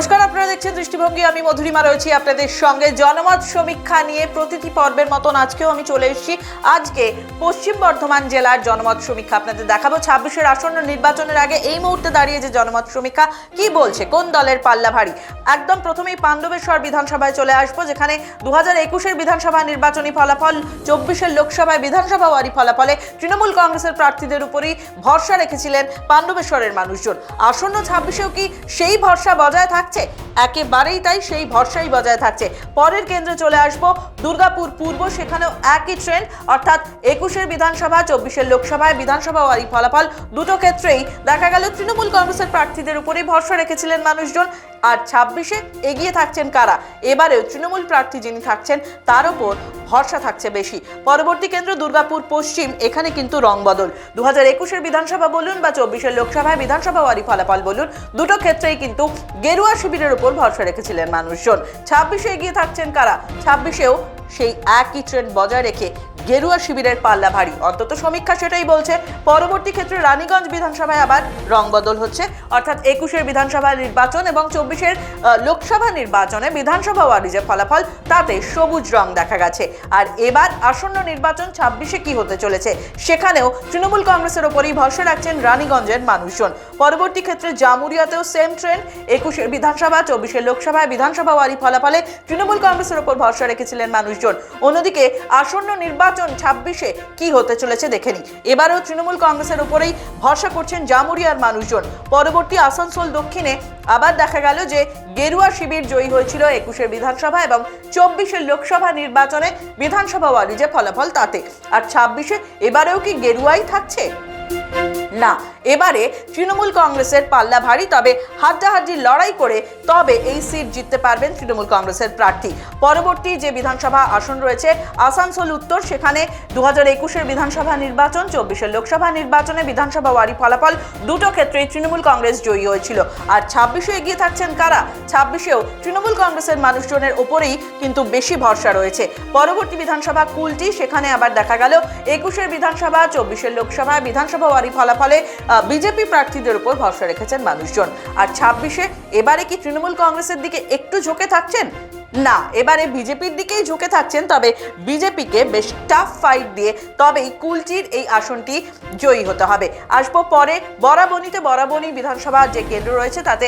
নমস্কার আপনারা দেখছেন দৃষ্টিভঙ্গি, আমি মধুরিমা রয়েছি আপনাদের সঙ্গে। জনমত সমীক্ষা নিয়ে প্রতিটি পর্বের মতন আজকেও আমি চলে এসেছি। আজকে পশ্চিম বর্ধমান জেলার জনমত সমীক্ষা আপনাদের দেখাবো। ছাব্বিশের আসন্ন নির্বাচনের আগে এই মুহূর্তে দাঁড়িয়ে যে জনমত সমীক্ষা, কি বলছে, কোন দলের পাল্লা ভারী একদম প্রথমেই পাণ্ডবেশ্বর বিধানসভায় চলে আসব, যেখানে দু হাজার একুশের বিধানসভা নির্বাচনী ফলাফল, চব্বিশের লোকসভায় বিধানসভা ওয়ারি ফলাফলে তৃণমূল কংগ্রেসের প্রার্থীদের উপরই ভরসা রেখেছিলেন পাণ্ডবেশ্বরের মানুষজন। আসন্ন ছাব্বিশেও কি সেই ভরসা বজায় থাকছে? একেবারেই তাই সেই ভরসাই বজায় থাকছে। পরের কেন্দ্রে চলে আসব দুর্গাপুর পূর্ব, সেখানেও একই ট্রেন্ড অর্থাৎ একুশের বিধানসভা, চব্বিশের লোকসভায় বিধানসভা ওয়ারি ফলাফল দুটো ক্ষেত্রেই দেখা গেল তৃণমূল কংগ্রেসের প্রার্থীদের উপরেই ভরসা রেখেছিলেন মানুষজন। আর ছাব্বিশে এগিয়ে থাকছেন কারা? এবারেও তৃণমূল প্রার্থী যিনি থাকছেন, তার উপর ভরসা থাকছে বেশি। পরবর্তী কেন্দ্র দুর্গাপুর পশ্চিম, এখানে কিন্তু রং বদল। দু হাজার একুশের বিধানসভা বলুন বা চব্বিশের লোকসভায় বিধানসভা ওয়ারি ফলাফল বলুন, দুটো ক্ষেত্রেই কিন্তু গেরুয়া শিবিরের উপর ভরসা রেখেছিলেন মানুষজন। ছাব্বিশে এগিয়ে থাকছেন কারা? ছাব্বিশেও সেই একই ট্রেন্ড বজায় রেখে গেরুয়া শিবিরের পাল্লা ভারী। অন্তত সমীক্ষা সেটাই বলছে। পরবর্তী ক্ষেত্রে রানীগঞ্জ বিধানসভায় আবার রং বদল হচ্ছে। অর্থাৎ একুশের বিধানসভা নির্বাচন এবং চব্বিশের লোকসভা নির্বাচনে বিধানসভা ওয়ারি যে ফলাফল, তাতে সবুজ রং দেখা গেছে। আর এবার আসন্ন নির্বাচন ছাব্বিশে কি হতে চলেছে, সেখানেও তৃণমূল কংগ্রেসের ওপরই ভরসা রাখছেন রানীগঞ্জের মানুষজন। পরবর্তী ক্ষেত্রে জামুরিয়াতেও সেম ট্রেন্ড একুশের বিধানসভা, চব্বিশের লোকসভায় বিধানসভা ওয়ারি ফলাফলে তৃণমূল কংগ্রেসের ওপর ভরসা রেখেছিলেন মানুষজন অন্যদিকে আসন্ন নির্বাচন ছাব্বিশে কি হতে চলেছে দেখে নি এবারও তৃণমূল কংগ্রেসের উপরেই ভরসা করছেন জামুরিয়ার মানুষজন। পরবর্তী আসানসোল দক্ষিণে আবার দেখা গেল যে গেরুয়া শিবির জয়ী হয়েছিল একুশের বিধানসভা এবং চব্বিশের লোকসভা নির্বাচনে বিধানসভা ওয়ারি যে ফলাফল তাতে। আর ছাব্বিশে এবারেও কি গেরুয়াই থাকছে? না, এবারে তৃণমূল কংগ্রেসের পাল্লা ভারী, তবে হাড্ডাহাড্ডি লড়াই করে তবে এই সিট জিততে পারবেন তৃণমূল কংগ্রেসের প্রার্থী। পরবর্তী যে বিধানসভা আসন রয়েছে, আসানসোল উত্তর, সেখানে দু হাজার একুশের বিধানসভা নির্বাচন, চব্বিশের লোকসভা নির্বাচনে বিধানসভা ওয়ারি ফলাফল দুটো ক্ষেত্রেই তৃণমূল কংগ্রেস জয়ী হয়েছিল। আর ছাব্বিশে এগিয়ে থাকছেন কারা? ছাব্বিশেও তৃণমূল কংগ্রেসের মানুষজনের ওপরেই কিন্তু বেশি ভরসা রয়েছে। পরবর্তী বিধানসভা কুলটি, সেখানে আবার দেখা গেল একুশের বিধানসভা, চব্বিশের লোকসভা, বিধানসভা ওয়ারি ফলাফলে বিজেপি প্রার্থীদের উপর ভরসা রেখেছেন মানুষজন। আর ছাব্বিশে এবারে কি তৃণমূল কংগ্রেসের দিকে একটু ঝুঁকে থাকছেন? না, এবারে বিজেপির দিকেই ঝুঁকে থাকছেন, তবে বিজেপিকে বেশ টাফ ফাইট দিয়ে তবেই কুলটির এই আসনটি জয়ী হতে হবে। আসব পরে বরাবনিতে বরাবনি বিধানসভা যে কেন্দ্র রয়েছে, তাতে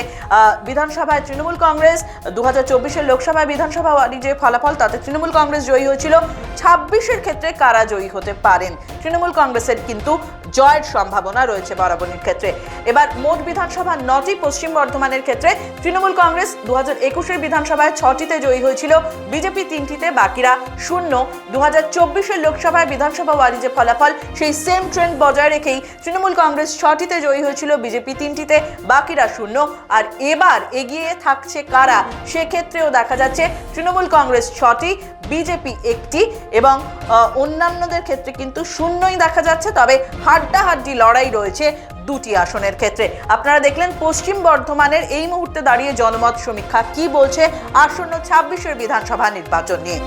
বিধানসভায় তৃণমূল কংগ্রেস দু হাজার চব্বিশের লোকসভা বিধানসভা যে ফলাফল, তাতে তৃণমূল কংগ্রেস জয়ী হয়েছিল। ছাব্বিশের ক্ষেত্রে কারা জয়ী হতে পারেন। তৃণমূল কংগ্রেসের কিন্তু জয়ের সম্ভাবনা রয়েছে বরাবরের ক্ষেত্রে। এবার মোট বিধানসভা নটি, পশ্চিম বর্ধমানের ক্ষেত্রে তৃণমূল কংগ্রেস দু হাজার একুশের বিধানসভায় ছটিতে জয়ী হয়েছিল। বিজেপি তিনটিতে, বাকিরা শূন্য। দু হাজার চব্বিশের লোকসভায় বিধানসভা ওয়ারি যে ফলাফল সেই সেম ট্রেন্ড বজায় রেখেই তৃণমূল কংগ্রেস ছটিতে জয়ী হয়েছিল, বিজেপি তিনটিতে, বাকিরা শূন্য। আর এবার এগিয়ে থাকছে কারা? সেক্ষেত্রেও দেখা যাচ্ছে তৃণমূল কংগ্রেস ছটি, বিজেপি একটি। এবং অন্যান্যদের ক্ষেত্রে কিন্তু শূন্যই দেখা যাচ্ছে, তবে হাড্ডাহাড্ডি লড়াই রয়েছে দুটি আসনের ক্ষেত্রে। আপনারা দেখলেন পশ্চিম বর্ধমানের এই মুহূর্তে দাঁড়িয়ে জনমত সমীক্ষা কি বলছে আসন্ন ছাব্বিশের বিধানসভা নির্বাচন নিয়ে।